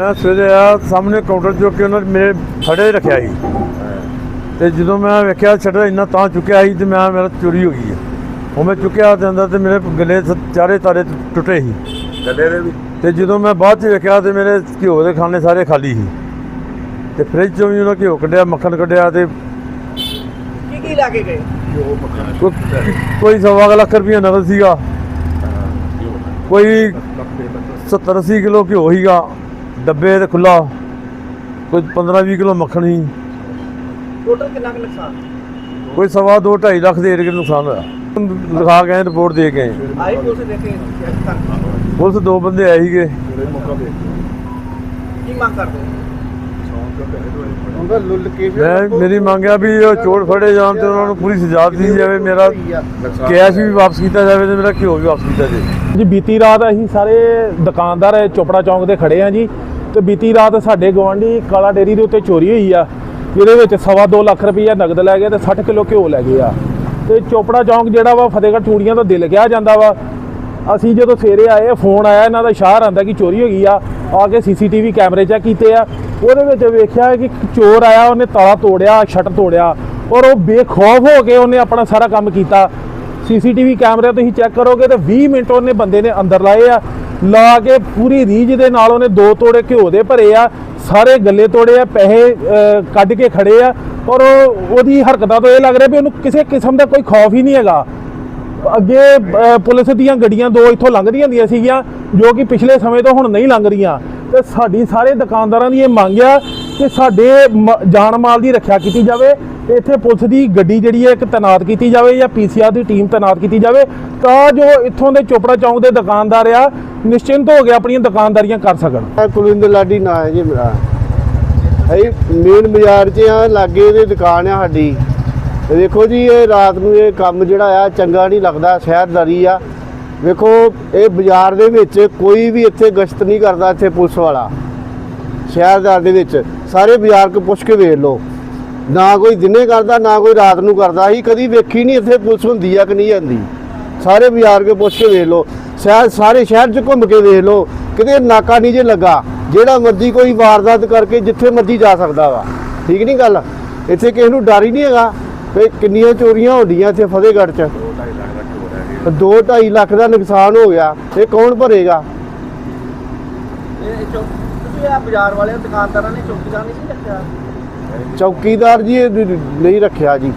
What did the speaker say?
ਮੈਂ ਸਵੇਰੇ ਆ ਸਾਹਮਣੇ ਕਾਊਂਟਰ ਜੋ ਕਿ ਉਹਨਾਂ ਨੇ ਮੇਰੇ ਫੜੇ ਰੱਖਿਆ ਸੀ। ਤੇ ਜਦੋਂ ਮੈਂ ਵੇਖਿਆ ਸ਼ਟਰ ਇੰਨਾ ਤਾਂ ਚੁੱਕਿਆ ਸੀ ਤੇ ਮੈਂ ਮੇਰਾ ਚੋਰੀ ਹੋ ਗਈ ਹੈ। ਉਹ ਮੈਂ ਚੁੱਕਿਆ ਤੇ ਅੰਦਰ ਤੇ ਮੇਰੇ ਗਲੇ ਚਾਰੇ ਤਾਰੇ ਟੁੱਟੇ ਸੀ। ਗੱਲੇ ਦੇ ਵੀ? ਤੇ ਜਦੋਂ ਮੈਂ ਬਾਅਦ ਚ ਵੇਖਿਆ ਤੇ ਮੇਰੇ ਘਿਓ ਦੇ ਖਾਨੇ ਸਾਰੇ ਖਾਲੀ ਸੀ। ਤੇ ਫ੍ਰਿਜ ਚੋਂ ਵੀ ਉਹਨਾਂ ਘਿਓ ਕੱਢਿਆ ਮੱਖਣ ਕੱਢਿਆ ਤੇ ਕੀ ਕੀ ਲਾ ਕੇ ਗਏ? ਮੱਖਣ ਕੋਈ- ਸਵਾ ਲੱਖ ਰੁਪਈਆ ਨਗਦ ਸੀਗਾ। ਕੋਈ 70 80 ਕਿਲੋ ਘਿਓ ਸੀਗਾ। ਡੱਬੇ ਤੇ ਖੁੱਲਾ ਕੋਈ 15 20 ਕਿਲੋ ਮੱਖਣ ਸੀ। ਟੋਟਲ ਕਿੰਨਾ ਕੁ ਨੁਕਸਾਨ? ਕੋਈ ਸਵਾ ਦੋ 2.5 ਲੱਖ ਦੇ ਏਰੀਏ ਨੁਕਸਾਨ ਹੋਇਆ। ਲਿਖਾ ਕੇ ਆਏ, ਰਿਪੋਰਟ ਦੇ ਕੇ ਆਏ। ਆਈ ਪੁਲਿਸ ਦੇਖੇ ਚੈੱਕ ਕਰ ਪੁਲਿਸ ਦੋ ਬੰਦੇ ਆਏ ਸੀਗੇ। ਦੇ ਕੀ ਮੰਗ ਕਰਦੇ ਹੋ? ਉਹਦਾ ਲੁੱਲ ਕੇ ਮੈਂ ਮੇਰੀ ਮੰਗ ਆ ਵੀ ਉਹ ਚੋਰ ਫੜੇ ਜਾਣ ਤੇ ਉਹਨਾਂ ਨੂੰ ਪੂਰੀ ਸਜ਼ਾ ਦਿੱਤੀ ਜਾਵੇ। ਮੇਰਾ ਕੈਸ਼ ਵੀ ਵਾਪਸ ਕੀਤਾ ਜਾਵੇ ਤੇ ਮੇਰਾ ਘਿਓ ਵੀ ਵਾਪਸ ਕੀਤਾ ਜਾਵੇ। ਜੀ ਬੀਤੀ ਰਾਤ ਅਸੀਂ ਸਾਰੇ ਦੁਕਾਨਦਾਰ ਚੋਪੜਾ ਚੌਂਕ ਤੇ ਖੜੇ ਆ ਜੀ। ਤੇ ਬੀਤੀ ਰਾਤ ਸਾਡੇ ਗਵਾਂਢੀ ਕਾਲਾ ਡੇਰੀ ਦੇ ਉੱਤੇ ਚੋਰੀ ਹੋਈ ਆ। ਜਿਹਦੇ ਵਿੱਚ ਸਵਾ ਦੋ ਲੱਖ ਰੁਪਈਆ ਨਗਦ ਲੈ ਗਏ ਤੇ 60 ਕਿਲੋ ਘਿਓ ਲੈ ਗਏ ਆ। ਤੇ ਚੋਪੜਾ ਚੌਂਕ ਜਿਹੜਾ ਵਾ, ਫਤਿਹਗੜ੍ਹ ਚੂੜੀਆਂ ਦਾ ਦਿਲ ਕਿਹਾ ਜਾਂਦਾ ਵਾ। ਅਸੀਂ ਜਦੋਂ ਸਵੇਰੇ ਆਏ, ਫੋਨ ਆਇਆ, ਇਹਨਾਂ ਦਾ ਸ਼ਾਹਰ ਆਂਦਾ ਕਿ ਚੋਰੀ ਹੋ ਗਈ ਆ। ਆ ਕੇ ਸੀਸੀਟੀਵੀ ਕੈਮਰੇ ਚੈੱਕ ਕੀਤੇ ਆ। ਉਹਦੇ ਵਿੱਚ ਵੇਖਿਆ ਕਿ ਚੋਰ ਆਇਆ, ਉਹਨੇ ਤਾਲਾ ਤੋੜਿਆ, ਸ਼ਟਰ ਤੋੜਿਆ ਔਰ ਉਹ ਬੇਖੌਫ ਹੋ ਕੇ ਉਹਨੇ ਆਪਣਾ ਸਾਰਾ ਕੰਮ ਕੀਤਾ। ਸੀਸੀਟੀਵੀ ਕੈਮਰੇ ਤੁਸੀਂ ਚੈੱਕ ਕਰੋਗੇ ਤੇ 20 ਮਿੰਟ ਉਹਨੇ ਬੰਦੇ ਨੇ ਅੰਦਰ ਲਾਏ ਆ। ਲਾ ਕੇ ਪੂਰੀ ਰੀਝ ਦੇ ਨਾਲ ਉਹਨੇ ਦੋ ਤੋੜੇ ਘਿਓ ਦੇ ਭਰੇ ਆ, ਸਾਰੇ ਗੱਲੇ ਤੋੜੇ ਆ, ਪੈਸੇ ਕੱਢ ਕੇ ਖੜੇ ਆ ਔਰ ਉਹ- ਉਹਦੀ ਹਰਕਤਾਂ ਤੋਂ ਇਹ ਲੱਗ ਰਿਹਾ ਵੀ ਉਹਨੂੰ ਕਿਸੇ ਕਿਸਮ ਦਾ ਕੋਈ ਖੌਫ ਹੀ ਨਹੀਂ ਹੈਗਾ। ਅੱਗੇ ਪੁਲਿਸ ਦੀਆਂ ਗੱਡੀਆਂ ਦੋ ਇੱਥੋਂ ਲੰਘਦੀਆਂ ਹੁੰਦੀਆਂ ਸੀਗੀਆਂ, ਜੋ ਕਿ ਪਿਛਲੇ ਸਮੇਂ ਤੋਂ ਹੁਣ ਨਹੀਂ ਲੰਘ ਰਹੀਆਂ। ਤੇ ਸਾਡੀ ਸਾਰੇ ਦੁਕਾਨਦਾਰਾਂ ਦੀ ਇਹ ਮੰਗ ਆ ਕਿ ਸਾਡੇ ਮ- ਜਾਨ ਮਾਲ ਦੀ ਰੱਖਿਆ ਕੀਤੀ ਜਾਵੇ, ਤੇ ਇੱਥੇ ਪੁਲਿਸ ਦੀ ਗੱਡੀ ਜਿਹੜੀ ਹੈ ਇੱਕ ਤੈਨਾਤ ਕੀਤੀ ਜਾਵੇ ਜਾਂ ਪੀਸੀਆਰ ਦੀ ਟੀਮ ਤੈਨਾਤ ਕੀਤੀ ਜਾਵੇ, ਤਾਂ ਜੋ ਇੱਥੋਂ ਦੇ ਚੋਪੜਾ ਚੌਂਕ ਦੇ ਦੁਕਾਨਦਾਰ ਆ ਨਿਸ਼ਚਿੰਤ ਹੋ ਕੇ ਆਪਣੀਆਂ ਦੁਕਾਨਦਾਰੀਆਂ ਕਰ ਸਕਣ। ਆ ਲਾਡੀ ਨਾਂ ਹੈ ਜੀ ਮੇਰਾ। ਅਸੀਂ ਮੇਨ ਬਾਜ਼ਾਰ 'ਚ ਆ ਲਾਗੇ ਦੀ ਦੁਕਾਨ ਆ ਸਾਡੀ। ਵੇਖੋ ਜੀ, ਇਹ ਰਾਤ ਨੂੰ ਇਹ ਕੰਮ ਜਿਹੜਾ ਆ, ਚੰਗਾ ਨਹੀਂ ਲੱਗਦਾ, ਸ਼ਹਿਰਦਾਰੀ ਆ। ਵੇਖੋ, ਇਹ ਬਾਜ਼ਾਰ ਦੇ ਵਿੱਚ ਕੋਈ ਵੀ ਇੱਥੇ ਗਸ਼ਤ ਨਹੀਂ ਕਰਦਾ ਇੱਥੇ ਪੁਲਿਸ ਵਾਲਾ। ਸ਼ਹਿਰਦਾਰ ਦੇ ਵਿੱਚ, ਸਾਰੇ ਬਾਜ਼ਾਰ ਕੋ ਪੁੱਛ ਕੇ ਵੇਖ ਲਓ। ਨਾ ਕੋਈ ਦਿਨੇ ਕਰਦਾ, ਨਾ ਕੋਈ ਰਾਤ ਨੂੰ ਕਰਦਾ। ਅਸੀਂ ਕਦੀ ਵੇਖੀ ਨਹੀਂ ਇੱਥੇ ਪੁਲਿਸ ਹੁੰਦੀ ਆ ਕਿ ਨਹੀਂ ਹੁੰਦੀ। ਸਾਰੇ ਬਾਜ਼ਾਰ ਕੇ ਪੁੱਛ ਕੇ ਵੇਖ ਲਓ। ਸ਼ਹਿਰ ਸਾਰੇ ਸ਼ਹਿਰ 'ਚ ਘੁੰਮ ਕੇ ਵੇਖ ਲਓ ਕਿਤੇ ਨਾਕਾ ਨਹੀਂ ਜੇ ਲੱਗਾ ਜਿਹੜਾ ਮਰਜ਼ੀ ਕੋਈ ਵਾਰਦਾਤ ਕਰਕੇ ਜਿੱਥੇ ਮਰਜ਼ੀ ਜਾ ਸਕਦਾ ਵਾ। ਠੀਕ ਨਹੀਂ ਗੱਲ? ਇੱਥੇ ਕਿਸੇ ਨੂੰ ਡਰ ਹੀ ਨਹੀਂ ਹੈਗਾ ਵੀ ਕਿੰਨੀਆਂ ਚੋਰੀਆਂ ਹੁੰਦੀਆਂ ਇੱਥੇ ਫਤਿਹਗੜ੍ਹ 'ਚ। 2.5 ਲੱਖ ਦਾ ਨੁਕਸਾਨ ਹੋ ਗਿਆ ਇਹ ਕੌਣ ਭਰੇਗਾ? ਇਹ ਚੌਕ ਤੁਸੀਂ ਆ ਬਾਜ਼ਾਰ ਵਾਲਿਆਂ ਦੁਕਾਨਦਾਰਾਂ ਨੇ ਚੌਕੀਦਾਰ ਨਹੀਂ ਸੀ ਰੱਖਿਆ? ਚੌਕੀਦਾਰ ਜੀ ਇਹ ਨਹੀਂ ਰੱਖਿਆ ਜੀ।